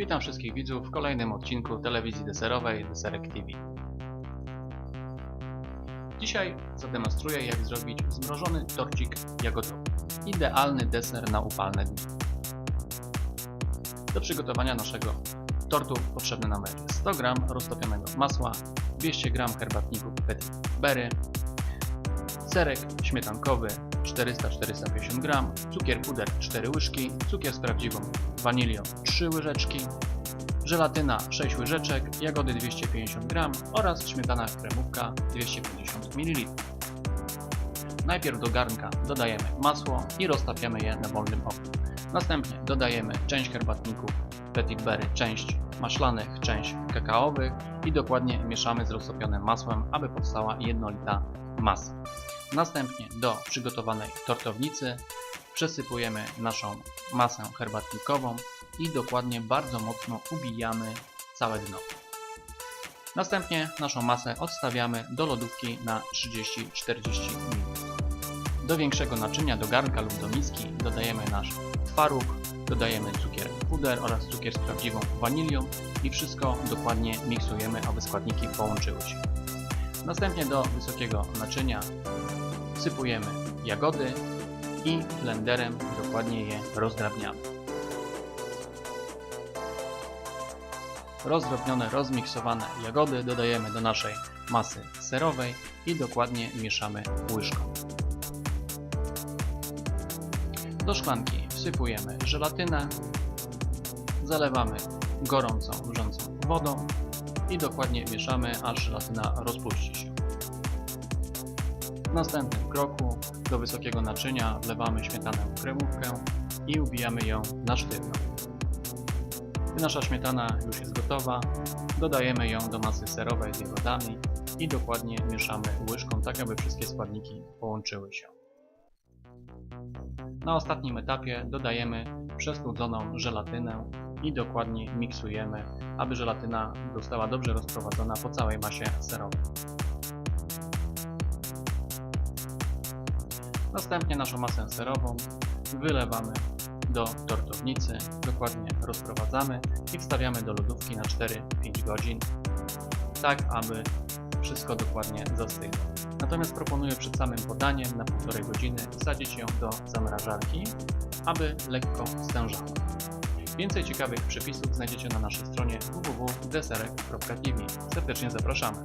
Witam wszystkich widzów w kolejnym odcinku telewizji deserowej Deserek TV. Dzisiaj zademonstruję jak zrobić zmrożony torcik jagodowy. Idealny deser na upalne dni. Do przygotowania naszego tortu potrzebne nam będzie 100 g roztopionego masła, 200 g herbatników Petit Berry, serek śmietankowy 400-450 g, cukier puder 4 łyżki, cukier z prawdziwą wanilią 3 łyżeczki, żelatyna 6 łyżeczek, jagody 250 g oraz śmietana kremówka 250 ml. Najpierw do garnka dodajemy masło i roztapiamy je na wolnym ogniu. Następnie dodajemy część herbatników Petit Berry, część maślanych, część kakaowych i dokładnie mieszamy z roztopionym masłem, aby powstała jednolita masa. Następnie do przygotowanej tortownicy przesypujemy naszą masę herbatnikową i dokładnie bardzo mocno ubijamy całe dno. Następnie naszą masę odstawiamy do lodówki na 30-40 minut. Do większego naczynia, do garnka lub do miski dodajemy nasz twaróg, dodajemy cukier puder oraz cukier z prawdziwą wanilią i wszystko dokładnie miksujemy, aby składniki połączyły się. Następnie do wysokiego naczynia wsypujemy jagody i blenderem dokładnie je rozdrabniamy. Rozdrobnione, rozmiksowane jagody dodajemy do naszej masy serowej i dokładnie mieszamy łyżką. Do szklanki wsypujemy żelatynę, zalewamy gorącą, wrzącą wodą i dokładnie mieszamy, aż żelatyna rozpuści się. W następnym kroku do wysokiego naczynia wlewamy śmietanę kremówkę i ubijamy ją na sztywno. Gdy nasza śmietana już jest gotowa, dodajemy ją do masy serowej z jagodami i dokładnie mieszamy łyżką, tak aby wszystkie składniki połączyły się. Na ostatnim etapie dodajemy przesnudzoną żelatynę i dokładnie miksujemy, aby żelatyna została dobrze rozprowadzona po całej masie serowej. Następnie naszą masę serową wylewamy do tortownicy, dokładnie rozprowadzamy i wstawiamy do lodówki na 4-5 godzin, tak aby wszystko dokładnie zastygło. Natomiast proponuję przed samym podaniem na 1,5 godziny wsadzić ją do zamrażarki, aby lekko stężała. Więcej ciekawych przepisów znajdziecie na naszej stronie www.deserek.tv. Serdecznie zapraszamy.